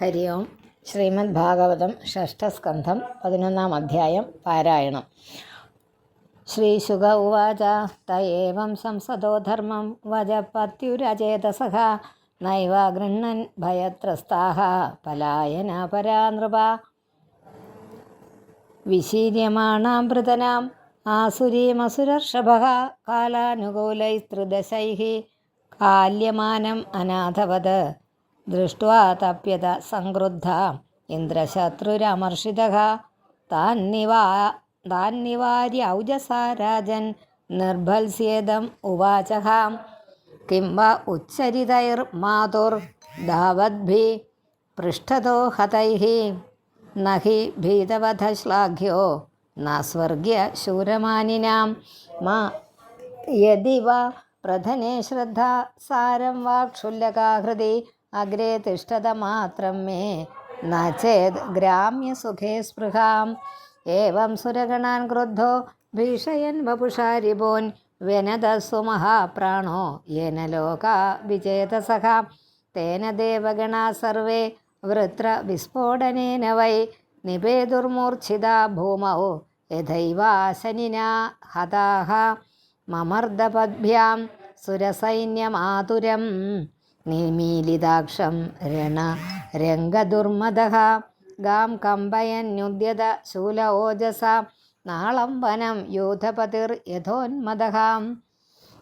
ഹരി ഓം. ശ്രീമദ് ഭാഗവതം ഷഷ്ഠസ്കന്ധം പതിനൊന്നാം അധ്യായം പാരായണം. ശ്രീശുക ഉവാച തയേവം സംസദോ ധർമ്മം വജപത്യുരചേതസഃ നൈവ ഗൃണ്ണൻ ഭയത്രസ്താഹ പലായന പരാ നൃപ വിശീര്യമാണാം പൃതനാം ആസുരീമസുരർഷഭ കാലാനുകൂലൈസ്ത്രിദശൈ കാല്യമാനം അനാഥവത്. ദൃഷ്ട്വാ തപ്യത സംക്രുദ്ധ. ഇന്ദ്രശത്രുരമർഷിതः. താന്നിവാ താന്നിവാര്യ ഔജസാ രാജൻ നിർഭത്സ്യേദം ഉവാചः. കിം വ ഉച്ചരിതൈർമാതുർധാവദ്ഭി പൃഷ്ഠതോ ഹതൈः. ന ഹി ഭീതവധശ്ലാഘ്യോ ന സ്വർഗ്യ ശൂരമാനിനാം. മാ യതി വ പ്രധനേ ശ്രദ്ധ സാരം വാ മാത്രം മേ ന ചേത് ഗ്രാമ്യസുഖേ സ്പൃഹാം ഏവം സുരഗണാൻ ക്രുദ്ധോ ഭീഷയൻ വപുഷാരിപോൻ വ്യനദസ്സു മഹാപ്രാണോ യേന ലോകാ വിജേതസഖ തേന ദേവഗണാ സർവേ വൃത്ര വിസ്ഫോടനേന വൈ നിപേതുർമൂർച്ഛിതാ ഭൂമൗ യഥൈവാശനിനാ ഹതാഹ മമർദ്ദപദ്ഭ്യാം സുരസൈന്യമാതുരം നിമീലിതാക്ഷം രണ രംഗദുർമദഃ ഗാം കമ്പയന്യുദ്യത ശൂല ഓജസ. നാളം വനം യൂഥപതിർ യഥോന്മദഃ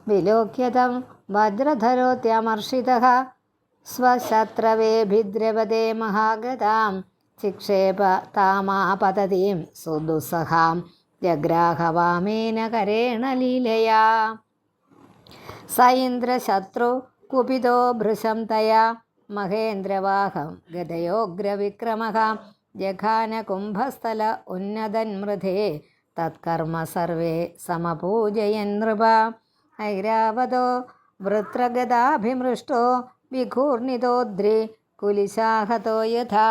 വിലോക്യതം വജ്രധരോത്യമർഷിതഃ സ്വശത്രവേഭിദ്രവതേ മഹാഗതാം. ചിക്ഷേപ താമാപതതീം സുദുസ്സഹാം ജഗ്രാഹവാമേന കരേണ ലീലയാ. സ ഇന്ദ്രശത്രു കുപിതോ ഭൃശം തയാ മഹേന്ദ്രവാഹം ഗതയോഗ്രവിക്രമഃ ജഘാനകുംഭസ്ഥല ഉന്നതന്മൃധേ തത്കർമ്മ സർവേ സമപൂജയൻ നൃപ ഐരാവതോ വൃത്രഗതാഭിമൃഷ്ടോ വിഘൂർണിതോദ്രി കുലിശാഹതോ യഥാ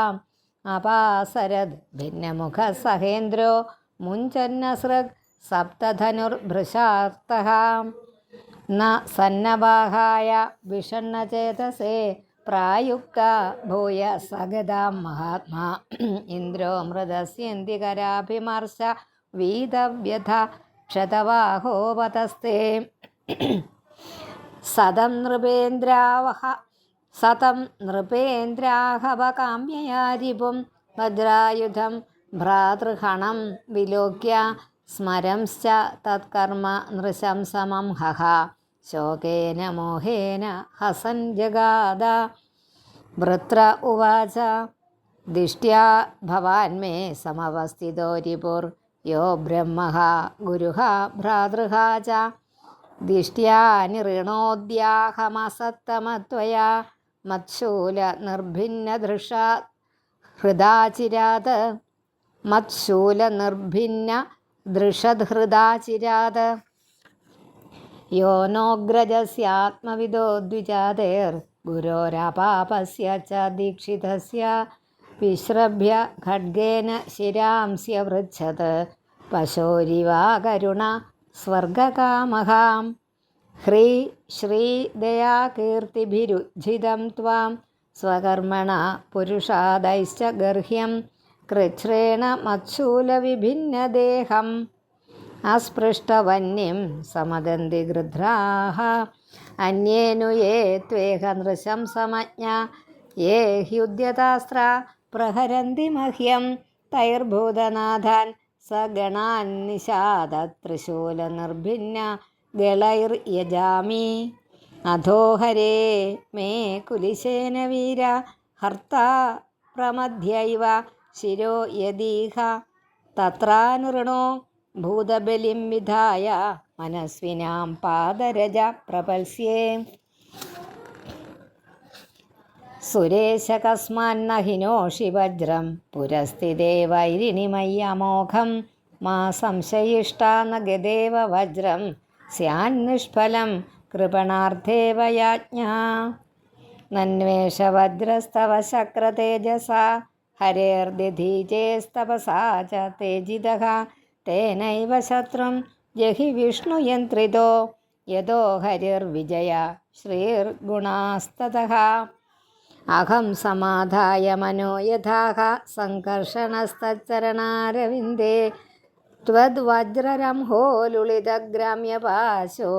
അപാസരദ് ഭിന്നമുഖ സഹേന്ദ്രോ മുഞ്ചന്നസൃഗ് സപ്തധനുർഭൃശാർത്തഃ ന സന്നവാഹായ വിഷണ്ണചേതസേ പ്രായുക്ത ഭൂയ സഗതാം മഹാത്മാ. ഇന്ദ്രോ മൃതസ്യന്തികരാഭിമർശ വീതവ്യഥ ക്ഷതവാഹോപതസ്തേ സതം നൃപേന്ദ്രാവഹ സതം നൃപേന്ദ്രാഹവകാമ്യയാരിപും വജ്രായുധം ഭ്രാതൃഹണം വിലോക്യ സ്മരംശ്ച തത്കർമ്മ നൃശംസമം ഹഹ. ശോകേന മോഹേന ഹസൻ ജഗാദ. വൃത്ര ഉവാച. ദിഷ്ട്യാ ഭവാൻ മേ സമവസ്ഥിതോ രിപുർ. യോ ബ്രഹ്മ ഗുരുഹ ഭ്രാതൃഹ ച. ദിഷ്ട്യാ നിഋണോദ്യാഹമസത്തമത്വയാ മത്ശൂല നിർഭിന്നദൃഷാ ഹൃദാചിരാത്. മത്ശൂല നിർഭിന്ന ദൃഷധൃദാചിരാത് യോനോഗ്രജസ്യാത്മവിദോ ദ്വിജാതേർ. ഗുരോരപാപസ്യ ച ദീക്ഷിതസ്യ. വിശ്രഭ്യ ഖഡ്ഗേന ശിരാംസ്യ വൃച്ഛത്. പശോരിവാ കരുണ സ്വർഗകാമഹാം. ഹ്രീ ശ്രീ ദയാ കീർത്തിഭിരുജ്ജിതം ത്വാം. സ്വകർമ്മണ പുരുഷാദൈശ്ച ഗർഹ്യം കൃച്ഛ്രേണ മത്സൂലവിഭിന്നദേഹം അസ്പൃഷ്ടവന്യം സമദന്തി ഗൃധ്രാഹ അന്യേനു യേ ത്വേഹ നൃശംസമജ്ഞ യേ ഹ്യുദ്യതാസ്ത്ര പ്രഹരന്തി മഹ്യം തൈർഭൂതനാഥാൻ സഗണാൻ നിഷാദ തൃശൂല നിർഭിന്ന ഗളൈർ യജാമി അധോഹരേ മേ കുലിശേന വീര ഹർത്ത പ്രമധ്യൈവ ശിരോ യദീഹ തത്രാനൃണോ ഭൂതബലിം വിധായ മനസ്വിനാം പാദരജ പ്രപൽസ്യേ. സുരേശകസ്മാന്നഹിനോ ശിവജ്രം പുരസ്ഥിതേ വൈരിണിമയ്യമോഘം മാ സംശയിഷ്ടാന്ന ഗദേവ വജ്രം സ്യാന്നിഷ്ഫലം കൃപണാർത്ഥേവ യാജ്ഞ. നന്വേഷവജ്രസ്തവ ശക്രതേജസ ഹരേർദിധീചേസ്തപസാ ച തേജിതഃ തേനൈവ ശത്രും ജഹി വിഷ്ണുയന്ത്രിതോ യതോ ഹരിർവിജയ ശ്രീർഗുണാസ്തതഃ അഹം സമാധായ മനോ യഥാഹ സംകർഷണസ്തച്ചരണാരവിന്ദേ त्वद्वज्ररംहोलुलितग्राम्यपाशो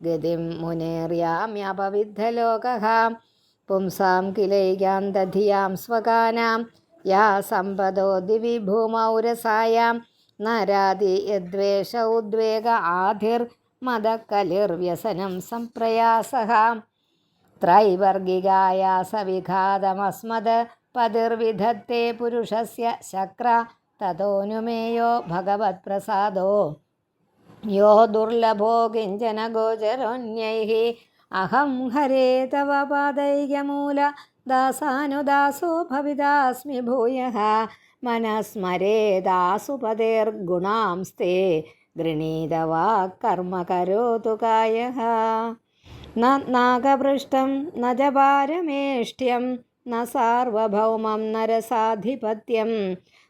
गतिं मुनेर्याम्यपविद्धलोकः പുംസാം കിലൈകാം ദധിയാം സ്വകാനാം. യാ സമ്പദോ ദിവി ഭൂമൗരസായാം. നരാതി യദ്വേഷ ഉദ്വേഗ ആധിർ മതക്കലിർവ്യസനം സംപ്രയാസഹ. ത്രൈവർഗികായാസവിഘാതമസ്മത് പതിർവിധത്തെ പുരുഷസ്യ ശക്ര തതോനുമേയോ ഭഗവത്പ്രസാദോ. യോ ദുർലഭോ കിഞ്ചനഗോചരോന്യൈ അഹം ഹരേ തവ പാദൈകമൂല. ദാസാനുദാസോ ഭവിതാസ്മി ഭൂയ മനസ്മരേദാസുപതേർഗുണാംസ്തേ ഗൃണീതവാ കർമ്മ കരോതു കായ ന നാഗപൃഷ്ടം ന ച പാരമേഷ്ട്യം ന സാർവഭൗമം നരസാധിപത്യം.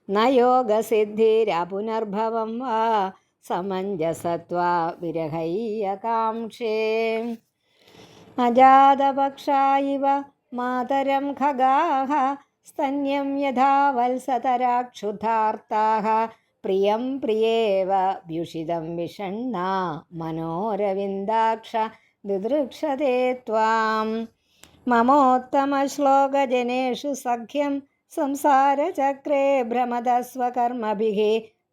ന യോഗസിദ്ധിരപുനർഭവം വാ. സമഞ്ജസത്വ വിരഹയ്യ अजातपक्षा इव मातरं खगाः स्तन्यं यथा वत्सतराक्षुधार्ताः प्रियं प्रियेव व्युषितं विषण्णा मनोरविन्दाक्ष दिदृक्षते त्वां ममोत्तमश्लोकजनेषु सख्यं संसारचक्रे भ्रमदस्वकर्मभिः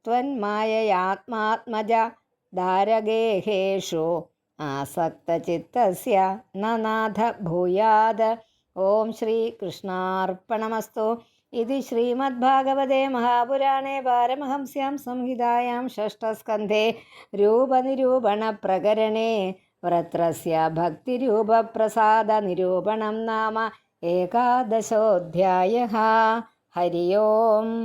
त्वन्माययात्मात्मज दारगेहेषु आसक्तचित्तस्य न नाथ भूयाद ॐ श्रीकृष्णार्पणमस्तु इति श्रीमद्भागवते महापुराणे पारमहंस्यां संहितायां षष्ठस्कन्धे रूपनिरूपणप्रकरणे व्रत्रस्य भक्तिरूपप्रसादनिरूपणं नाम एकादशोऽध्यायः हरि ओम्